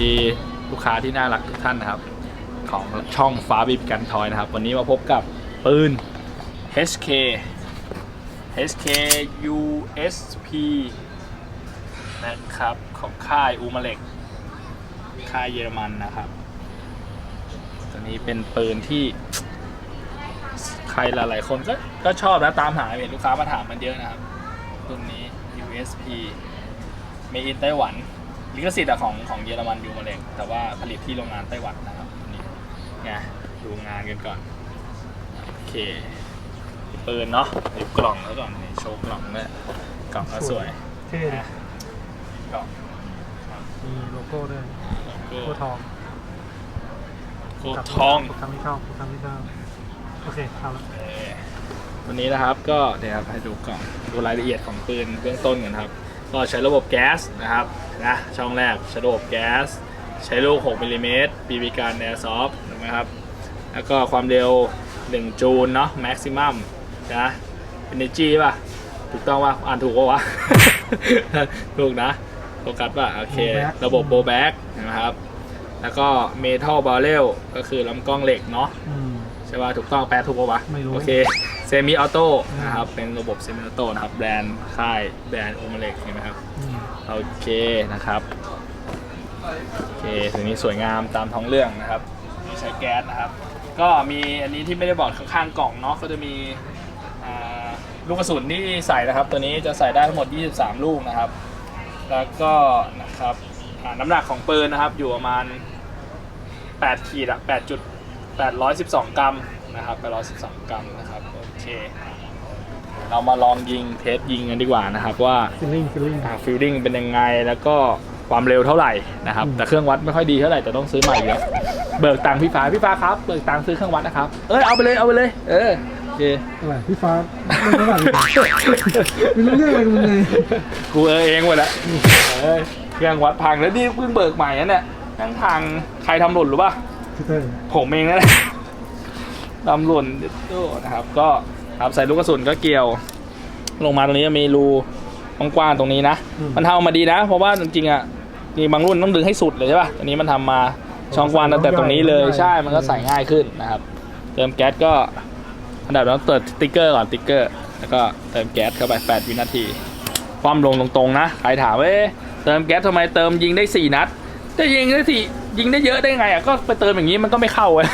ดีลูกค้าที่น่ารักทุกท่านนะครับ ของช่องฟ้าบิบกันทอยนะครับ วันนี้มาพบกับปืน HK HK USP นะครับ ของค่ายอูมาเล็ก ค่ายเยอรมันนะครับ ตัวนี้เป็นปืนที่ ใครหลายๆคนก็ก็ชอบนะตามหาเห็นลูกค้ามาถามมันเยอะนะครับ รุ่นนี้ USP เมอินไต้หวัน ลิขสิทธิ์อะของของเยอรมันยูมาเล็กแต่ว่าผลิตที่โรงงานไต้หวันนะครับนี่ไงดูงานกันก่อนโอเคปืนเนาะดูกล่องแล้วก่อนนี่โชว์กล่องเนี่ยกล่องก็สวยเท่ดินะกล่องมีโลโก้ด้วยโลโลโก้โก้ทองโคทองทุกครั้งที่ชอบทุกครั้งที่ชอบโอเคเอาละเอ่อวันนี้นะครับก็เดี๋ยวครับให้ดูกล่องดูรายละเอียดของปืนเบื้องต้นกันครับ ก็ใช้ระบบแก๊สนะครับนะช่องแรกใช้ระบบแก๊สใช้ลูก 6มิลลิเมตรบีบีการแอร์ซอฟถูกไหมครับ แล้วก็ความเร็ว 1 จูลเนาะแม็กซิมัมนะเอเนจีป่ะ ถูกต้องป่ะ อ่านถูกป่ะวะ ถูกนะโฟกัสป่ะ โอเค ระบบโบแบ็กนะครับ แล้วก็เมทัลบาเรลก็คือลำกล้องเหล็กเนาะอืมใช่ป่ะถูกต้องแปลถูกป่ะวะไม่รู้ โอเคเซมิออโต้อืมนะครับเป็นระบบเซมิออโต้นะครับแบรนด์ค่ายแบรนด์โอมเล็กเห็นไหมครับอืมโอเคนะครับโอเคถึงนี้สวยงามตามท้องเรื่องนะครับนี่ใช้แก๊สนะครับ ก็มีอันนี้ที่ไม่ได้บอกข้างๆกล่องเนาะก็จะมีอ่าลูกกระสุนที่ใส่นะครับ ตัวนี้จะใส่ได้ทั้งหมด 23 ลูกนะครับ แล้วก็นะครับอ่าน้ำหนักของปืนนะครับอยู่ประมาณ 8 ขีดอะ8จุด 812 กรัมนะครับ812 กรัมนะครับโอเคเรามาลองยิงเทสยิงกันดีกว่านะครับว่าฟิลลิ่งฟิลลิ่งฟิลลิ่งเป็นยังไงแล้วก็ความเร็วเท่าไหร่นะครับอืมแต่เครื่องวัดไม่ค่อยดีเท่าไหร่แต่ต้องซื้อใหม่เยอะเบิกตังค์พี่ฟ้าพี่ฟ้าครับเบิกตังค์ซื้อเครื่องวัดนะครับเออเอาไปเลยเอาไปเลย เออโอเคอะไรพี่ฟ้าไม่รู้อะไรไม่รู้เรื่องอะไรกับมึงไงกูเออเองหมดละเออเครื่องวัดพังแล้วนี่เพิ่งเบิกใหม่นั่นแหละนั่งพังใครทำหล่นหรือปะ พี่เต้ยผมเองนั่นแหละทำหล่นโต้นะครับ ก็ครับใส่ลูกกระสุนก็เกี่ยว ลงมาตรงนี้จะมีรูกว้างๆตรงนี้นะ มันทำออกมาดีนะ เพราะว่าจริงๆอะมีบางรุ่นต้องดึงให้สุดเลยใช่ป่ะอันนี้มันทำมาช่องกว้างตั้งแต่ตรงนี้เลยใช่มันก็ใส่ง่ายขึ้นนะครับ เติมแก๊สก็อันดับแรกเปิดสติ๊กเกอร์ก่อนสติ๊กเกอร์ แล้วก็เติมแก๊สเข้าไป 8 วินาที ความลงตรงๆนะ ใครถามว่าเอ๊ะเติมแก๊สทำไมเติมยิงได้ 4 นัดจะยิงได้สี่ ยิงได้เยอะได้ไงอะก็ไปเติมอย่างนี้มันก็ไม่เข้าเว้ย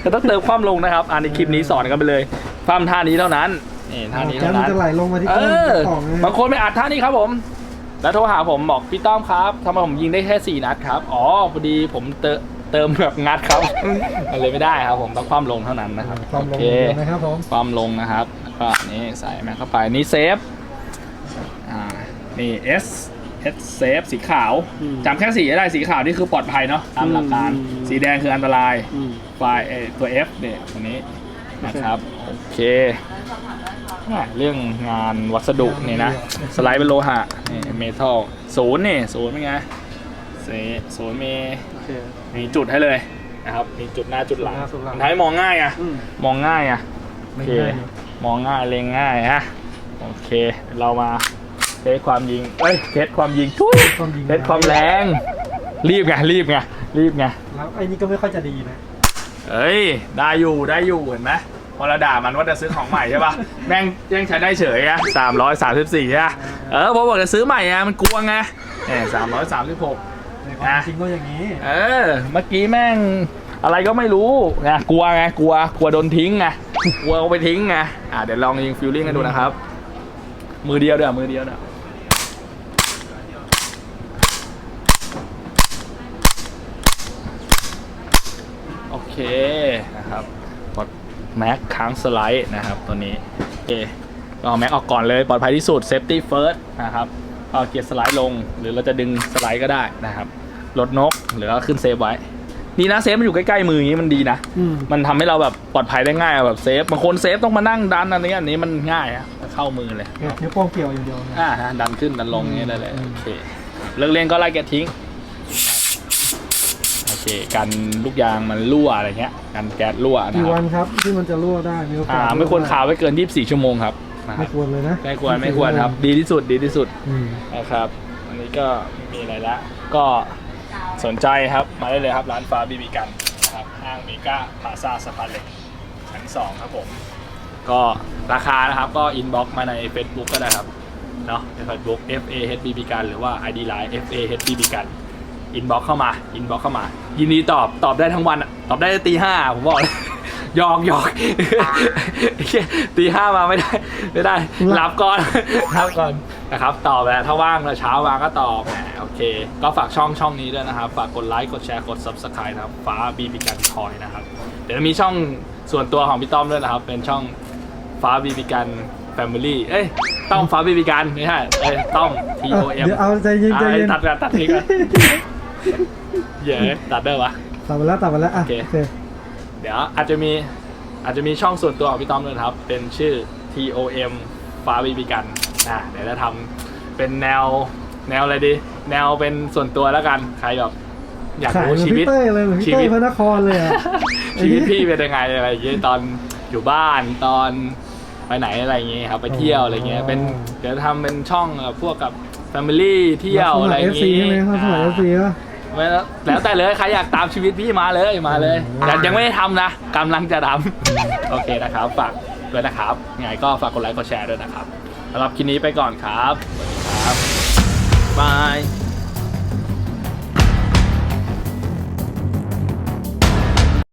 แต่ต้องเติมความลงนะครับ อ่านในคลิปนี้สอนกันไปเลยความท่านี้เท่านั้นนี่ท่านี้แก๊สเท่ามันนั้นจะไหลลงมาที่เอก้นอกล่องนะบางคนไม่อัดท่านี้ครับผม แล้วโทรหาผมบอกพี่ต้อมครับทำไมผมยิงได้แค่4นัดครับอ๋อพอดีผมเติเติมแบบงัดครับมันเลยไม่ได้ครับผมต้องความลงเท่านั้นนะครับความลงโอเคเดียวนะครับผมความลงนะครับแล้วก็นี่ใส่แม็กเข้าไปนี่เซฟอ่านี่ S S เซฟสีขาวจำแค่สีได้สีขาวนี่คือปลอดภัยเนาะตามหลักการสีแดงคืออันตราย อืม ไฟล์เอ่อตัว F เนี่ยตัวนี้นะครับ โอเคอะเรื่องงานวัสดุนี่นะ สไลด์เป็นโลหะนี่เมทัลศูนย์นี่ศูนย์เป็นไงเซศูนย์มีโอเค มีจุดให้เลยนะครับ มีจุดหน้าจุดหลังจุดหน้าจุดหลัง มันทำให้มองง่ายอะ อืม มองง่ายอะโอไม่เคง่ายอยู่มองง่ายเล็งง่ายฮะโอเค เรามา เทสความยิงเอ้ยเทสความยิงทุยความยิงเทสความแรง รีบไงรีบไงรีบไงแล้วไอ้นี่ก็ไม่ค่อยจะดีนะเอ้ยได้อยู่ได้อยู่เห็นไหมพอเราด่ามันว่าจะซื้อของใหม่ใช่ปะแม่งยังใช้ได้เฉยอะสามร้อยสามสิบสี่อะเออพอบอกจะซื้อใหม่อะมันกลัวไงเนี่ยสามร้อยสามสิบหกในความจริงก็อย่างนี้ เออ เมื่อกี้แม่งอะไรก็ไม่รู้ไงกลัวไงกลัวกลัวโดนทิ้งไงกลัวเอาไปทิ้งไงอะเดี๋ยวลองยิงฟิลลิ่งกันดูนะครับ มือเดียวเด้อมือเดียวเด้อ เคนะครับกดแม็กค้างสไลด์นะครับตัวนี้โอเคก็เอาแม็กออกก่อนเลยปลอดภัยที่สุดเซฟตี้เฟิร์สนะครับเอาเกียร์สไลด์ลง หรือเราจะดึงสไลด์ก็ได้นะครับลดนกหรือว่าขึ้นเซฟไว้ดีนะเซฟมันอยู่ใกล้ๆมืออย่างนี้มันดีนะอืมมันทำให้เราแบบปลอดภัยได้ง่ายอะแบบเซฟบางคนเซฟต้องมานั่งดันอันนี้อันนี้มันง่ายอะเข้ามือเลยนิ้วโป้งเกี่ยวอย่างเดียวนะอ่านะดันขึ้นดันลงอย่างเงี้ยได้เลยอืมโอเคเลิกเล่นก็ไล่แกะทิ้งโอ เคกันลูกยางมันรั่วอะไรเงี้ยกันแก๊สรั่วนะกี่ควัรับนครับที่มันจะรั่วได้มีโอกาอ่าสไม่ควรคาไว้เกิน 24 ชั่วโมงครับนะคไม่รับควรเลยนะไม่ควรไม่ควรครับ ดีที่สุดดีที่สุด อืม นะครับ อันนี้ก็ไม่มีอะไรละ ก็สนใจครับ มาได้เลยครับ ร้านฟ้าบีบีกันนะครับ ห้างเมกาพาซาสะพานเหล็กชั้นสองครับผม ก็ราคานะครับก็อินบ็อกมาใน Facebook ก็ได้ครับ เนาะใน Facebook F A H B B กันหรือว่า ID Line F A H B B กัน อินบ็อกเข้ามาอินบ็อกเข้ามา ยินดีตอบตอบได้ทั้งวันอะตอบได้ตีห้าผมบอกเลยหยอกหยอกตีห้ามาไม่ได้ไม่ได้หลับก่อนหลับก่อนนะครับตอบแหละถ้าว่างแล้วเช้ามาก็ตอบแหมโอเค ก็ฝากช่องช่องนี้ด้วยนะครับ ฝากกดไลค์กดแชร์กด subscribe นะครับฟ้าบีบีกันคอยนะครับ เดี๋ยวจะมีช่องส่วนตัวของพี่ต้อมด้วยนะครับ เป็นช่องฟ้าบีบีกันแฟมิลี่เอ้ยต้อมฟ้าบีบีกันไม่ใช่เอ้ยต้อม T O M เดี๋ยวเอาใจเย็นใจเย็นตัดกันตัดทิ้งกัน เย้ตัดได้วะตัดไปแล้วตัดไปแล้วอะโอเค โอเคเดี๋ยวอาจจะมีอาจจะมีช่องส่วนตัวของพี่ต้อมด้วยนะครับ เป็นชื่อ T O M ฟ้าบีบีกันอะเดี๋ยวจะทำเป็นแนวแนวอะไรดี แนวเป็นส่วนตัวแล้วกัน ใครแบบอยากขายเหมืรู้อนชีวิพี่ต เต้ยเลยเหมือนชีพี่เต้วิยตพระนครเลยอะ ชีวิตพี่เป็นยังไงอะไรอย่างเงี้ยตอนอยู่บ้านตอนไปไหนอะไรอย่างเงี้ยครับไปเที่ยวอะไรเงี้ยเป็นเดี๋ยวทำเป็นช่องกับพวกกับแฟมิลี่เที่ยวอะไรอย่างเอฟซีงี้ใช่ไหมเขาสมัยเอฟซีป่ะ ไม่แล้วแล้วแต่เลยใครอยากตามชีวิตพี่มาเลยมาเลยแต่ยังไม่ได้ทำนะกำลังจะทำ โอเคนะครับฝากด้วยนะครับยังไงก็ฝากกดไลค์กดแชร์ด้วยนะครับสำหรับคลิปนี้ไปก่อนครับสวัสดีครับบาย